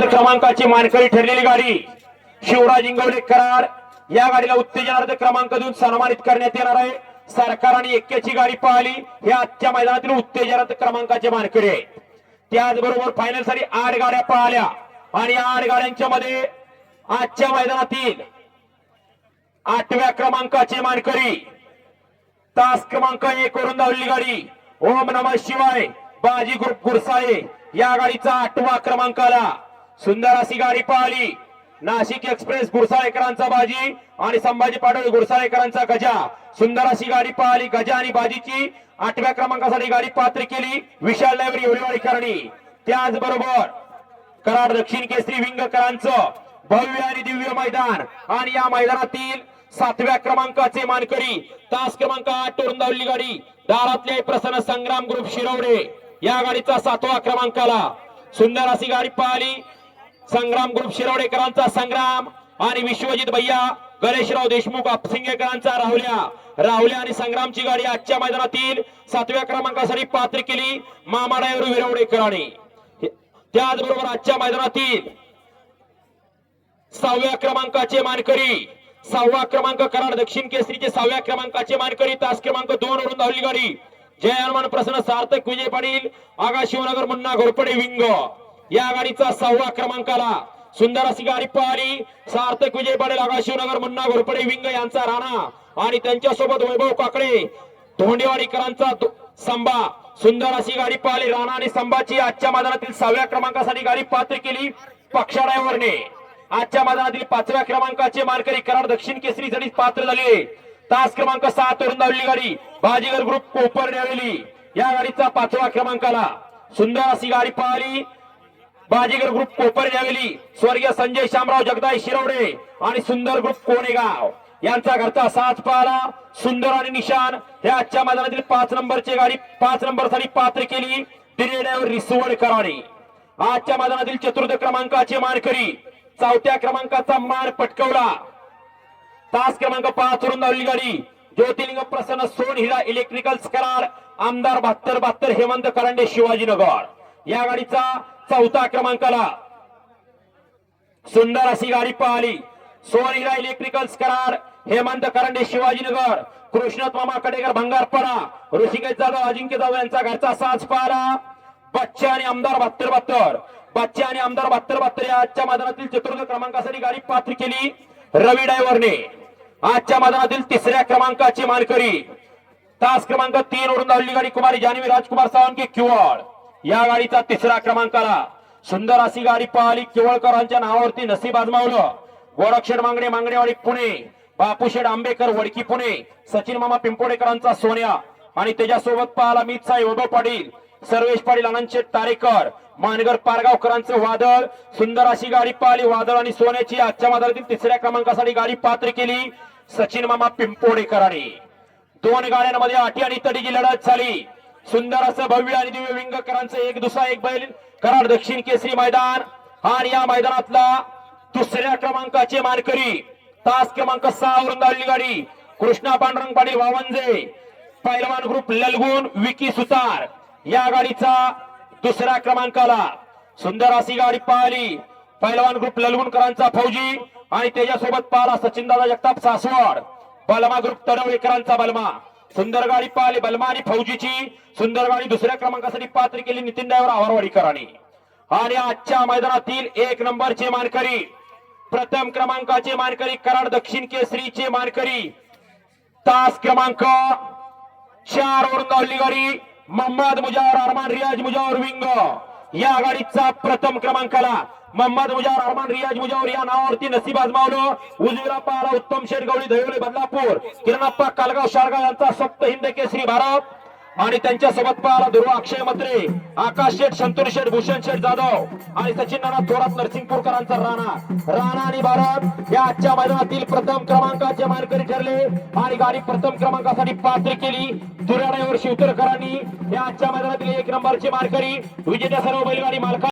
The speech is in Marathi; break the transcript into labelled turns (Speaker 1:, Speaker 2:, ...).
Speaker 1: क्रमांकाची मानकरी ठरलेली गाडी शिवराज इंगवले कराड या गाडीला उत्तेजनार्थ क्रमांक देऊन सन्मानित करण्यात येणार आहे. सरकार आणि एक्क्याची गाडी पाहिली. हे आजच्या मैदानातील उत्तेजनार्थ क्रमांकाचे मानकरी आहे त्याचबरोबर फायनलसाठी आठ गाड्या पाहिल्या. आणि या आठ गाड्यांच्या मध्ये आजच्या मैदानातील आठव्या क्रमांकाचे मानकरी तास क्रमांक एक वरून धावली गाडी ओम नमः शिवाय बाजी ग्रुप गुरसाळे या गाडीचा आठवा क्रमांक आला सुंदर अशी गाडी पाहिली. नाशिक एक्सप्रेस गुरसाळेकरांचा बाजी आणि संभाजी पाटोळे गुरसाळेकरांचा गजा. सुंदर अशी गाडी पाहली गजा आणि बाजीची. आठव्या क्रमांकासाठी गाडी पात्र केली विशाल डायव्हर एवढीवाडी करणी. त्याचबरोबर कराड दक्षिण केसरी विंगकरांचं भव्य आणि दिव्य मैदान. आणि या मैदानातील सातव्या क्रमांकाचे मानकरी तास क्रमांक आठ वरून धावली गाडी दारातले प्रसन्न संग्राम ग्रुप शिरवडे. या गाडीचा सातवा क्रमांकाला सुंदर अशी गाडी पाहिली संग्राम ग्रुप शिरवडेकरांचा संग्राम आणि विश्वजित भैया गणेशराव देशमुख अपसिंगेकरांचा राहुल्या. राहुल्या आणि संग्रामची गाडी आजच्या मैदानातील सातव्या क्रमांकासाठी पात्र केली मामाडायर विरवडेकरांनी त्याचबरोबर आजच्या मैदानातील सहाव्या क्रमांकाचे मानकरी सहावा क्रमांक कराड दक्षिण केसरीचे सहाव्या क्रमांकाचे मानकरी तास क्रमांक दोन वरून धावली गाडी. जय हनुमान प्रसन्न सार्थक विजय पाटील आगा शिवनगर मुन्ना घोरपडे विंग. या गाडीचा सहावा क्रमांकाला सुंदर अशी गाडी पाहिली. सार्थक विजय पडेल शिवनगर मुन्ना घोरपडे विंग यांचा राणा. आणि त्यांच्यासोबत वैभव काकडे धोंडेवाडीकरांचा संभा. सुंदर अशी गाडी पाहिली. राणा आणि संभाची आजच्या मैदानातील सहाव्या क्रमांकासाठी गाडी पात्र केली. पक्षाडायवरने आजच्या मैदानातील पाचव्या क्रमांकाचे मानकरी कराड दक्षिण केसरी साठी पात्र झाले. तास क्रमांक सात वरून धावली गाडी. बाजीगर ग्रुप कोपर या गाडीचा पाचवा क्रमांकाला सुंदर अशी गाडी पाहिली. बाजीगर ग्रुप कोपर हवेली स्वर्गीय संजय शामराव जगदाई शिरवडे आणि सुंदर ग्रुप कोणेगाव. यांचा घरचा साथ पाहला सुंदर आणि निशान. हे आजच्या मैदानातील पाच नंबरची गाडी पाच नंबरसाठी पात्र केली दिलेल्यावर रिसवड कराने आजच्या मैदानातील चतुर्थ क्रमांकाचे मानकरी चौथ्या क्रमांकाचा मान पटकवला. तास क्रमांक पाच वरून धावली गाडी ज्योतिलिंग प्रसन्न सोन हिरा इलेक्ट्रिकल्स करार आमदार बहात्तर बहात्तर हेमंत करंडे शिवाजीनगर. या गाडीचा चौथा क्रमांकाला. सुंदर अशी गाडी पाहिली. सोनिरा इलेक्ट्रिकल्स करार हेमंत करंडे शिवाजीनगर कृष्णत मामा कडेकर भंगारपडा ऋषिकेश जाधव अजिंक्य जाधव यांचा घरचा साज पाहिला. बच्चे आणि आमदार बहात्तर बहात्तर. बच्चे आणि आमदार बहात्तर बहात्तर या आजच्या मैदानातील चतुर्थ क्रमांकासाठी गाडी पात्र केली. रवी डायव्हरने. आजच्या मैदानातील तिसऱ्या क्रमांकाची मानकरी. तास क्रमांक तीन वरून धावली गाडी कुमारी जानवी राजकुमार सावंत किवळ या गाडीचा तिसरा क्रमांकाला सुंदर अशी गाडी पाहिली केवळकरांच्या नावावरती नसीब आजमावलं. गोरक्षण मांगणे मांगणेवाडी पुणे. बापूशेड आंबेकर वडकी पुणे. सचिन मामा पिंपोडेकरांचा सोन्या. आणि त्याच्यासोबत पाहाला मीत साई वैभव पाटील. सर्वेश पाटील अनंत तारेकर. मानगर पारगावकरांचं वादळ. सुंदर अशी गाडी पाहिली वादळ आणि सोन्याची. आजच्या मैदानातील तिसऱ्या क्रमांकासाठी गाडी पात्र केली सचिन मामा पिंपोडेकरांनी दोन गाड्यांमध्ये अटी आणि तडीची लढत झाली. सुंदर असं भव्य आणि दिव्य विंगकरांचं एक दुसरा एक बैल कराड दक्षिण केसरी मैदान. आणि या मैदानातला दुसऱ्या क्रमांकाचे मानकरी तास क्रमांक सहा वरून धावली गाडी कृष्णा पांडुरंग पाटील वावंजे पैलवान ग्रुप ललगुण विकी सुतार. या गाडीचा दुसऱ्या क्रमांकाला सुंदर अशी गाडी पाहिली. पैलवान ग्रुप ललगुणकरांचा फौजी आणि त्याच्यासोबत पाहिला सचिनदादा जगताप सासवड. बलमा ग्रुप तडवळेकरांचा बलमा. सुंदर गाडी पाहिली बलमा आणि फौजीची. सुंदर गाडी दुसऱ्या क्रमांकासाठी पात्र केली नितीन डायवर आवारवाडीकरांनी. आणि आजच्या मैदानातील एक नंबरचे मानकरी प्रथम क्रमांकाचे मानकरी कराड दक्षिण केसरीचे मानकरी. तास क्रमांक चार वरून धावली गाडी मोहम्मद मुजावर अरमान रियाज मुजावर विंग. या आघाडीचा प्रथम क्रमांकाला मोहम्मद मुजावर अरमान रियाज मुजावर या नावावरती नसीब आजमावलं. उजवीला पारा उत्तम शेठ गवळी दहिवले बदलापूर. किरणाप्पा कालगाव शाळगाव यांचा सप्त हिंद केसरी भारत. आणि त्यांच्यासोबत पाहिला ध्रुव अक्षय मंत्री आकाश शेठ संतोष शेठ भूषण शेठ जाधव आणि सचिन नाना थोरात नरसिंगपूरकरांचा राणा. राणा आणि भारत या आजच्या मैदानातील प्रथम क्रमांकाचे मानकरी ठरले आणि गाडी प्रथम क्रमांकासाठी पात्र केली. दुराड्यावर शिवतरकरांनी या आजच्या मैदानातील एक नंबरचे मानकरी विजेत्या सर्व बैलगाडी मालका